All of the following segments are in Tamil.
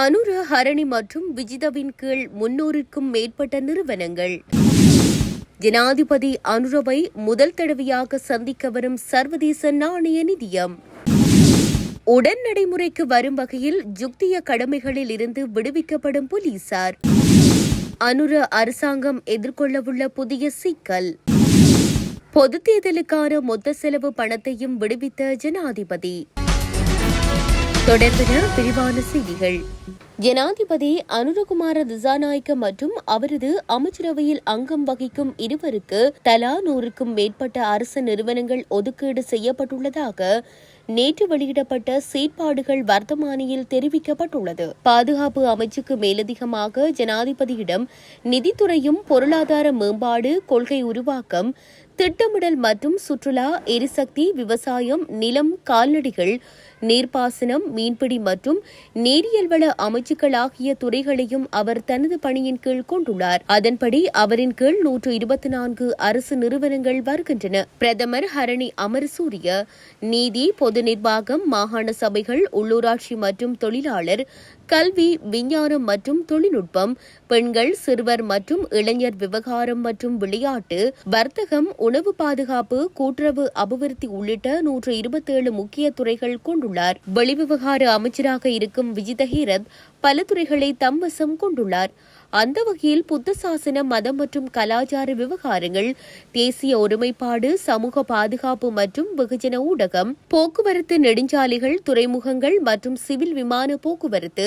அனுர ஹரணி மற்றும் விஜிதவின் கீழ் முன்னூறுக்கும் மேற்பட்ட நிறுவனங்கள். ஜனாதிபதி அனுரவை முதல் தடவையாக சந்திக்க வரும் சர்வதேச நாணய நிதியம். உடன் நடைமுறைக்கு வரும் வகையில் ஜுக்திய கடமைகளில் இருந்து விடுவிக்கப்படும் போலீசார். அனுர அரசாங்கம் எதிர்கொள்ளவுள்ள புதிய சிக்கல். பொது தேர்தலுக்கான மொத்த செலவு பணத்தையும் விடுவித்த ஜனாதிபதி. தொடர்பென விரிவான செய்திகள். ஜனாதிபதி அனுரகுமார திசாநாயக்க மற்றும் அவரது அமைச்சரவையில் அங்கம் வகிக்கும் இருவருக்கு தலா நூறுக்கும் மேற்பட்ட அரசு நிறுவனங்கள் ஒதுக்கீடு செய்யப்பட்டுள்ளதாக நேற்று வெளியிடப்பட்ட செயற்பாடுகள் வர்த்தமானியில் தெரிவிக்கப்பட்டுள்ளது. பாதுகாப்பு அமைச்சுக்கு மேலதிகமாக ஜனாதிபதியிடம் நிதித்துறையும் பொருளாதார மேம்பாடு கொள்கை உருவாக்கம் திட்டமிடல் மற்றும் சுற்றுலா எரிசக்தி விவசாயம் நிலம் கால்நடைகள் நீர்ப்பாசனம் மீன்பிடி மற்றும் நீரியல் வள அமைச்சுக்கள் ஆகிய துறைகளையும் அவர் தனது பணியின் கீழ் கொண்டுள்ளார். அதன்படி அவரின் கீழ் நூற்று இருபத்தி நான்கு அரசு நிறுவனங்கள் வருகின்றன. பிரதமர் ஹரணி அமரசூரிய நீதி பொது நிர்வாகம் மாகாண சபைகள் உள்ளூராட்சி மற்றும் தொழிலாளர் கல்வி விஞ்ஞானம் மற்றும் தொழில்நுட்பம் பெண்கள் சிறுவர் மற்றும் இளைஞர் விவகாரம் மற்றும் விளையாட்டு வர்த்தகம் உணவு பாதுகாப்பு கூட்டுறவு அபிவிருத்தி உள்ளிட்ட நூற்று இருபத்தேழு முக்கிய துறைகள் கொண்டுள்ளார். வெளிவிவகார அமைச்சராக இருக்கும் விஜித ஹீரத் பல துறைகளை தம்வசம் கொண்டுள்ளார். அந்த வகையில் புத்த சாசன மதம் மற்றும் கலாச்சார விவகாரங்கள் தேசிய ஒருமைப்பாடு சமூக பாதுகாப்பு மற்றும் வெகுஜன ஊடகம் போக்குவரத்து நெடுஞ்சாலைகள் துறைமுகங்கள் மற்றும் சிவில் விமான போக்குவரத்து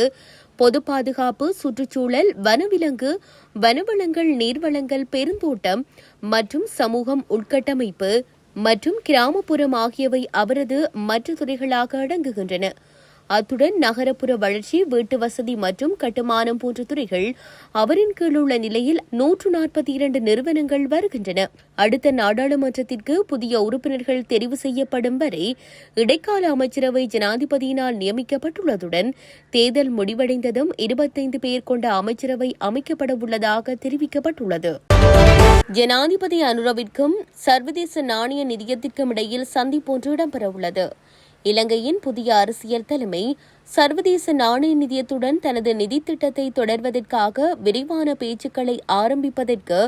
பொது பாதுகாப்பு சுற்றுச்சூழல் வனவிலங்கு வனவளங்கள் நீர்வளங்கள் பெருந்தோட்டம் மற்றும் சமூகம் உள்கட்டமைப்பு மற்றும் கிராமப்புறம் ஆகியவை அவரது மற்ற துறைகளாக அடங்குகின்றன. அத்துடன் நகரப்புற வளர்ச்சி வீட்டு வசதி மற்றும் கட்டுமானம் போன்ற துறைகள் அவரின் கீழ் உள்ள நிலையில் நூற்று நாற்பத்தி இரண்டு நிறுவனங்கள் வருகின்றன. அடுத்த நாடாளுமன்றத்திற்கு புதிய உறுப்பினர்கள் தெரிவு செய்யப்படும் வரை இடைக்கால அமைச்சரவை ஜனாதிபதியினால் நியமிக்கப்பட்டுள்ளதுடன் தேர்தல் முடிவடைந்ததும் இருபத்தைந்து பேர் கொண்ட அமைச்சரவை அமைக்கப்பட உள்ளதாக தெரிவிக்கப்பட்டுள்ளது. ஜனாதிபதி அனுரவிற்கும் சர்வதேச நாணய நிதியத்திற்கும் இடையில் சந்திப்பொன்று இடம்பெறவுள்ளது. இலங்கையின் புதிய அரசியல் தலைமை சர்வதேச நாணய நிதியத்துடன் தனது நிதி திட்டத்தை தொடர்வதற்காக விரிவான பேச்சுக்களை ஆரம்பிப்பதற்கு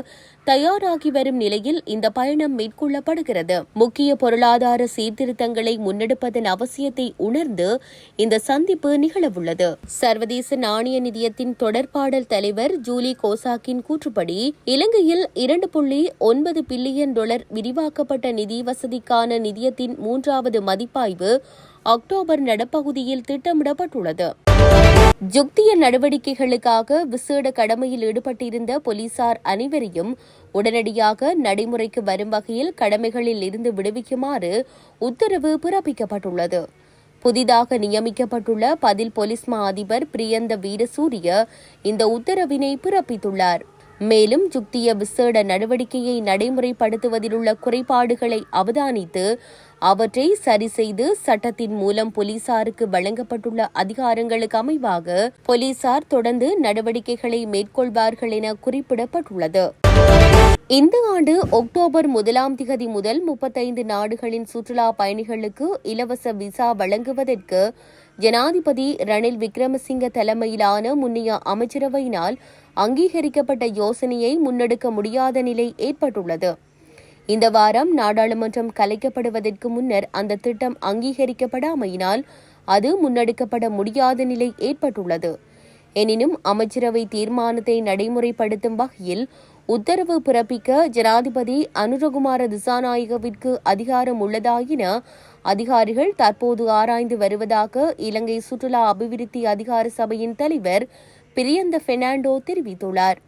தயாராகி வரும் நிலையில் இந்த பயணம் மேற்கொள்ளப்படுகிறது. முக்கிய பொருளாதார சீர்திருத்தங்களை முன்னெடுப்பதன் அவசியத்தை உணர்ந்து இந்த சந்திப்பு நிகழவுள்ளது. சர்வதேச நாணய நிதியத்தின் தொடர்பாடல் தலைவர் ஜூலி கோசாக்கின் கூற்றுப்படி இலங்கையில் இரண்டு புள்ளி ஒன்பது பில்லியன் டாலர் விரிவாக்கப்பட்ட நிதி வசதிக்கான நிதியத்தின் மூன்றாவது மதிப்பாய்வு அக்டோபர் நடப்பகுதியில் திட்டமிடப்பட்டுள்ளது. ஜுக்திய நடவடிக்கைகளுக்காக விசேட கடமையில் ஈடுபட்டிருந்த போலீசார் அனைவரையும் உடனடியாக நடைமுறைக்கு வரும் வகையில் கடமைகளில் இருந்து விடுவிக்குமாறு உத்தரவு பிறப்பிக்கப்பட்டுள்ளது. புதிதாக நியமிக்கப்பட்டுள்ள பதில் போலீஸ் மா அதிபர் பிரியந்த வீரசூரிய இந்த உத்தரவினை பிறப்பித்துள்ளார். மேலும் யுக்திய விசேட நடவடிக்கையை நடைமுறைப்படுத்துவதிலுள்ள குறைபாடுகளை அவதானித்து அவற்றை சரி செய்து சட்டத்தின் மூலம் போலீசாருக்கு வழங்கப்பட்டுள்ள அதிகாரங்களுக்கு அமைவாக போலீசார் தொடர்ந்து நடவடிக்கைகளை மேற்கொள்வார்கள் என குறிப்பிடப்பட்டுள்ளது. இந்த ஆண்டு அக்டோபர் முதலாம் திகதி முதல் முப்பத்தைந்து நாடுகளின் சுற்றுலா பயணிகளுக்கு இலவச விசா வழங்குவதற்கு ஜனாதிபதி ரணில் விக்ரமசிங்க தலைமையிலான முன்னைய அமைச்சரவையினால் அங்கீகரிக்கப்பட்ட யோசனையை முன்னெடுக்க முடியாத நிலை ஏற்பட்டுள்ளது. இந்த வாரம் நாடாளுமன்றம் கலைக்கப்படுவதற்கு முன்னர் அந்த திட்டம் அங்கீகரிக்கப்படாமையினால் அது முன்னெடுக்கப்பட முடியாத நிலை ஏற்பட்டுள்ளது. எனினும் அமைச்சரவை தீர்மானத்தை நடைமுறைப்படுத்தும் வகையில் உத்தரவு பிறப்பிக்க ஜனாதிபதி அனுரகுமார திசாநாயகவிற்கு அதிகாரம் உள்ளதாயின அதிகாரிகள் தற்போது ஆராய்ந்து வருவதாக இலங்கை சுற்றுலா அபிவிருத்தி அதிகார சபையின் தலைவர் பிரியந்த பெர்னாண்டோ தெரிவித்துள்ளார்.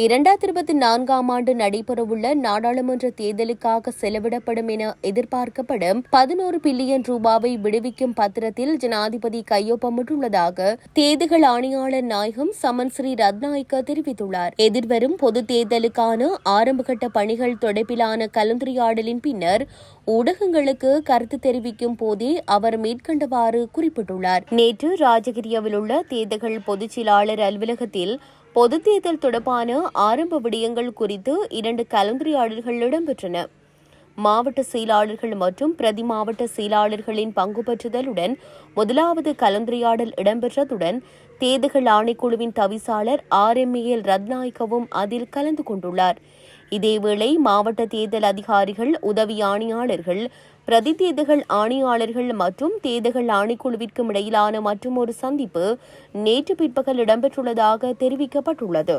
இரண்டாயிரத்தி இருபத்தி நான்காம் ஆண்டு நடைபெறவுள்ள நாடாளுமன்ற தேர்தலுக்காக செலவிடப்படும் என எதிர்பார்க்கப்படும் பதினோரு பில்லியன் ரூபாவை விடுவிக்கும் பத்திரத்தில் ஜனாதிபதி கையொப்பமிட்டுள்ளதாக தேர்தல் ஆணையாளர் நாயகம் சமன் ஸ்ரீ ரத்நாயக்க தெரிவித்துள்ளார். எதிர்வரும் பொது தேர்தலுக்கான ஆரம்பகட்ட பணிகள் தொடர்பிலான கலந்துரையாடலின் பின்னர் ஊடகங்களுக்கு கருத்து தெரிவிக்கும் போதே அவர் மேற்கண்டவாறு குறிப்பிட்டுள்ளார். நேற்று ராஜகிரியவில் உள்ள தேர்தல்கள் பொதுச் செயலாளர் அலுவலகத்தில் பொது தேர்தல் தொடர்பான ஆரம்ப விடயங்கள் குறித்து இரண்டு கலந்துரையாடல்கள் இடம்பெற்றன. மாவட்ட செயலாளர்கள் மற்றும் பிரதி மாவட்ட செயலாளர்களின் பங்கு பெற்றுதலுடன் முதலாவது கலந்துரையாடல் இடம்பெற்றதுடன் தேர்தல் ஆணைக்குழுவின் தவிசாளர் ஆர் எம் ஏ எல் ரத்நாயக்கவும் அதில் கலந்து கொண்டுள்ளார். இதேவேளை மாவட்ட தேர்தல் அதிகாரிகள் உதவி ஆணையாளர்கள் பிரதி தேர்தல்கள் ஆணையாளர்கள் மற்றும் தேர்தல்கள் ஆணைக்குழுவிற்கும் இடையிலான மற்றும் ஒரு சந்திப்பு நேற்று பிற்பகல் இடம்பெற்றுள்ளதாக தெரிவிக்கப்பட்டுள்ளது.